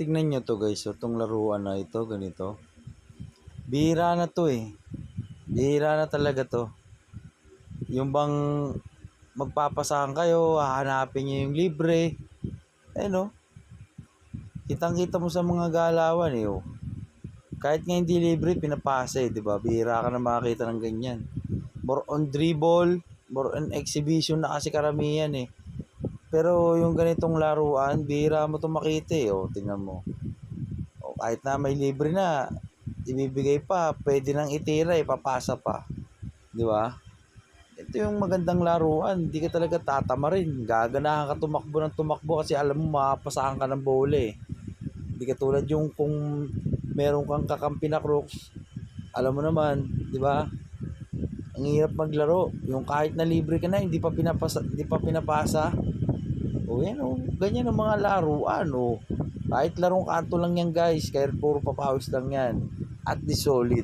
tignan nyo to guys, so, itong laruan na ito, ganito. Bihira na to eh. Bihira na talaga to. Yung bang magpapasahan kayo, hahanapin nyo yung libre. Eh no, kitang-kita mo sa mga galawan eh. Oh. Kahit nga hindi libre, pinapasa eh, di ba? Bihira ka na makakita ng ganyan. More on dribble, more on exhibition na kasi karamihan eh. Pero yung ganitong laruan, bihira mo itong makita eh. O, tingnan mo. O, kahit na may libre na, ibibigay pa, pwede nang itira eh, papasa pa. Di ba? Ito yung magandang laruan, hindi ka talaga tatama rin. Gaganahan ka tumakbo ng tumakbo kasi alam mo mapasahan ka ng bola eh. Hindi ka tulad yung kung meron kang kakampi na crooks, alam mo naman, di ba? Ang hirap maglaro. Yung kahit na libre ka na, hindi pa pinapasa, hindi pa pinapasa. O yan o, ganyan ang mga laruan o. Kahit larong kanto lang yan guys, kahit puro papawis lang yan. At di solid.